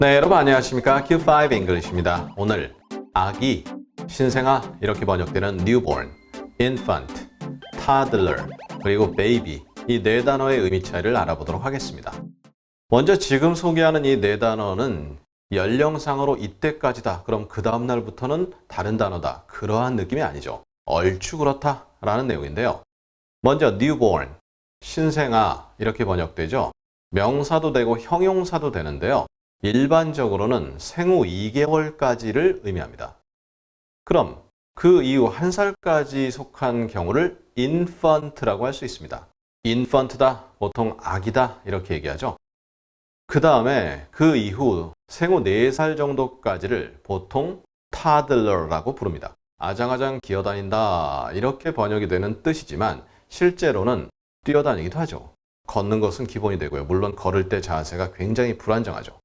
네, 여러분 안녕하십니까? Q5 English입니다. 오늘 아기, 신생아 이렇게 번역되는 newborn, infant, toddler, 그리고 baby 이 네 단어의 의미 차이를 알아보도록 하겠습니다. 먼저 지금 소개하는 이 네 단어는 연령상으로 이때까지다. 그럼 그 다음 날부터는 다른 단어다. 그러한 느낌이 아니죠. 얼추 그렇다라는 내용인데요. 먼저 newborn, 신생아 이렇게 번역되죠. 명사도 되고 형용사도 되는데요. 일반적으로는 생후 2개월까지를 의미합니다. 그럼 그 이후 한 살까지 속한 경우를 infant라고 할 수 있습니다. infant다, 보통 아기다 이렇게 얘기하죠. 그 다음에 그 이후 생후 4살 정도까지를 보통 toddler라고 부릅니다. 아장아장 기어다닌다 이렇게 번역이 되는 뜻이지만 실제로는 뛰어다니기도 하죠. 걷는 것은 기본이 되고요. 물론 걸을 때 자세가 굉장히 불안정하죠.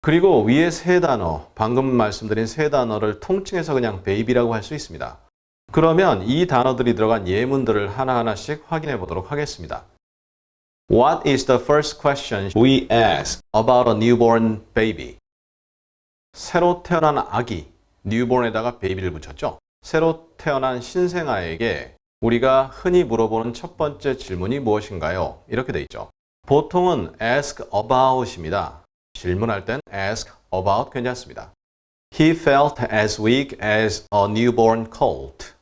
그리고 위에 세 단어, 방금 말씀드린 세 단어를 통칭해서 그냥 베이비라고 할 수 있습니다. 그러면 이 단어들이 들어간 예문들을 하나하나씩 확인해 보도록 하겠습니다. What is the first question we ask about a newborn baby? 새로 태어난 아기, newborn에다가 baby를 붙였죠. 새로 태어난 신생아에게 우리가 흔히 물어보는 첫 번째 질문이 무엇인가요? 이렇게 돼 있죠. 보통은 ask about입니다. 질문할 땐 ask about 괜찮습니다. He felt as weak as a newborn colt.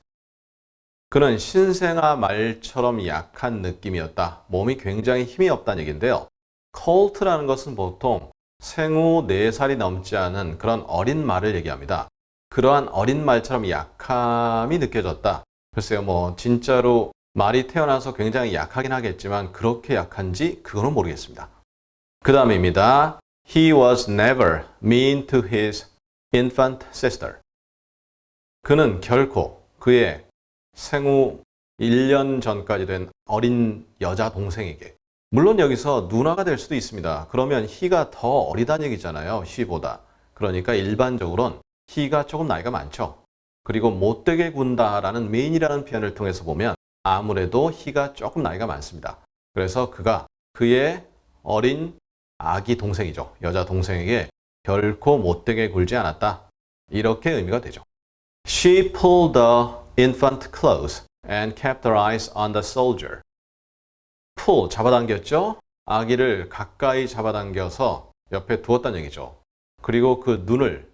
그는 신생아 말처럼 약한 느낌이었다. 몸이 굉장히 힘이 없다는 얘기인데요. colt라는 것은 보통 생후 4살이 넘지 않은 그런 어린 말을 얘기합니다. 그러한 어린 말처럼 약함이 느껴졌다. 글쎄요, 뭐, 진짜로 말이 태어나서 굉장히 약하긴 하겠지만 그렇게 약한지 그거는 모르겠습니다. 그 다음입니다. He was never mean to his infant sister. 그는 결코 그의 생후 1년 전까지 된 어린 여자 동생에게 물론 여기서 누나가 될 수도 있습니다. 그러면 he가 더 어리다는 얘기잖아요. she보다. 그러니까 일반적으로는 he가 조금 나이가 많죠. 그리고 못되게 군다라는 mean이라는 표현을 통해서 보면 아무래도 he가 조금 나이가 많습니다. 그래서 그가 그의 어린 아기 동생이죠. 여자 동생에게 결코 못되게 굴지 않았다. 이렇게 의미가 되죠. She pulled the infant close and kept her eyes on the soldier. pull, 잡아당겼죠? 아기를 가까이 잡아당겨서 옆에 두었다는 얘기죠. 그리고 그 눈을,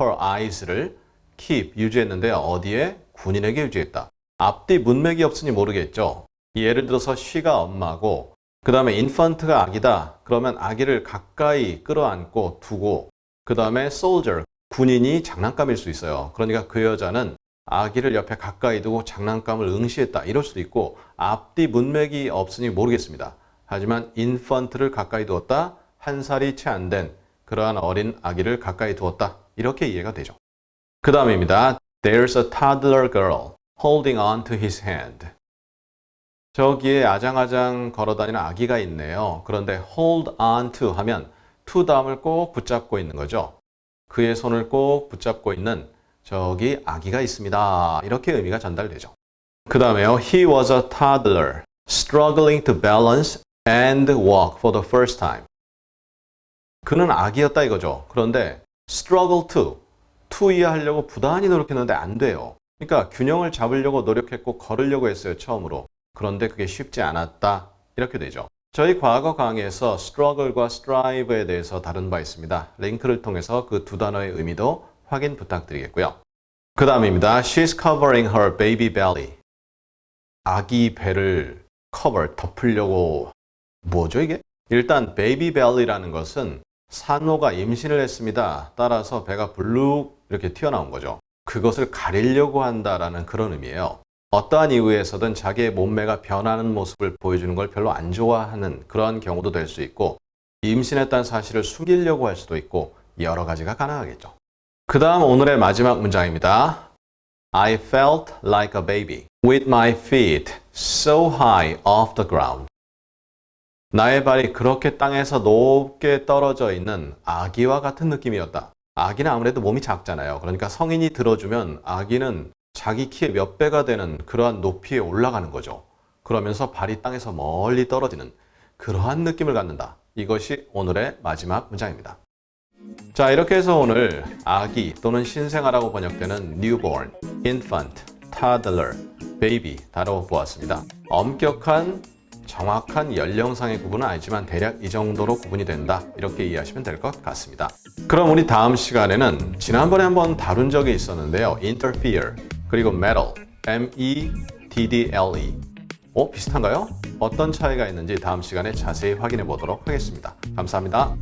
her eyes를 keep, 유지했는데요. 어디에? 군인에게 유지했다. 앞뒤 문맥이 없으니 모르겠죠. 예를 들어서 she가 엄마고 그 다음에 infant가 아기다. 그러면 아기를 가까이 끌어안고 두고 그 다음에 soldier, 군인이 장난감일 수 있어요. 그러니까 그 여자는 아기를 옆에 가까이 두고 장난감을 응시했다. 이럴 수도 있고 앞뒤 문맥이 없으니 모르겠습니다. 하지만 infant를 가까이 두었다. 한 살이 채 안 된 그러한 어린 아기를 가까이 두었다. 이렇게 이해가 되죠. 그 다음입니다. There's a toddler girl holding on to his hand. 저기에 아장아장 걸어다니는 아기가 있네요. 그런데 hold on to 하면 to 다음을 꼭 붙잡고 있는 거죠. 그의 손을 꼭 붙잡고 있는 저기 아기가 있습니다. 이렇게 의미가 전달되죠. 그 다음에요. He was a toddler struggling to balance and walk for the first time. 그는 아기였다 이거죠. 그런데 struggle to, to 이해하려고 부단히 노력했는데 안 돼요. 그러니까 균형을 잡으려고 노력했고 걸으려고 했어요. 처음으로. 그런데 그게 쉽지 않았다. 이렇게 되죠. 저희 과거 강의에서 struggle과 strive에 대해서 다룬 바 있습니다. 링크를 통해서 그 두 단어의 의미도 확인 부탁드리겠고요. 그 다음입니다. She's covering her baby belly. 아기 배를 cover, 덮으려고 뭐죠 이게? 일단 baby belly라는 것은 산모가 임신을 했습니다. 따라서 배가 불룩 이렇게 튀어나온 거죠. 그것을 가리려고 한다라는 그런 의미예요. 어떠한 이유에서든 자기의 몸매가 변하는 모습을 보여주는 걸 별로 안 좋아하는 그러한 경우도 될 수 있고 임신했다는 사실을 숨기려고 할 수도 있고 여러 가지가 가능하겠죠. 그 다음 오늘의 마지막 문장입니다. I felt like a baby with my feet so high off the ground. 나의 발이 그렇게 땅에서 높게 떨어져 있는 아기와 같은 느낌이었다. 아기는 아무래도 몸이 작잖아요. 그러니까 성인이 들어주면 아기는 자기 키의 몇 배가 되는 그러한 높이에 올라가는 거죠. 그러면서 발이 땅에서 멀리 떨어지는 그러한 느낌을 갖는다. 이것이 오늘의 마지막 문장입니다. 자, 이렇게 해서 오늘 아기 또는 신생아라고 번역되는 newborn, infant, toddler, baby 다뤄보았습니다. 엄격한 정확한 연령상의 구분은 아니지만 대략 이 정도로 구분이 된다. 이렇게 이해하시면 될 것 같습니다. 그럼 우리 다음 시간에는 지난번에 한번 다룬 적이 있었는데요. interfere 그리고 meddle, M-E-D-D-L-E. 어, 비슷한가요? 어떤 차이가 있는지 다음 시간에 자세히 확인해 보도록 하겠습니다. 감사합니다.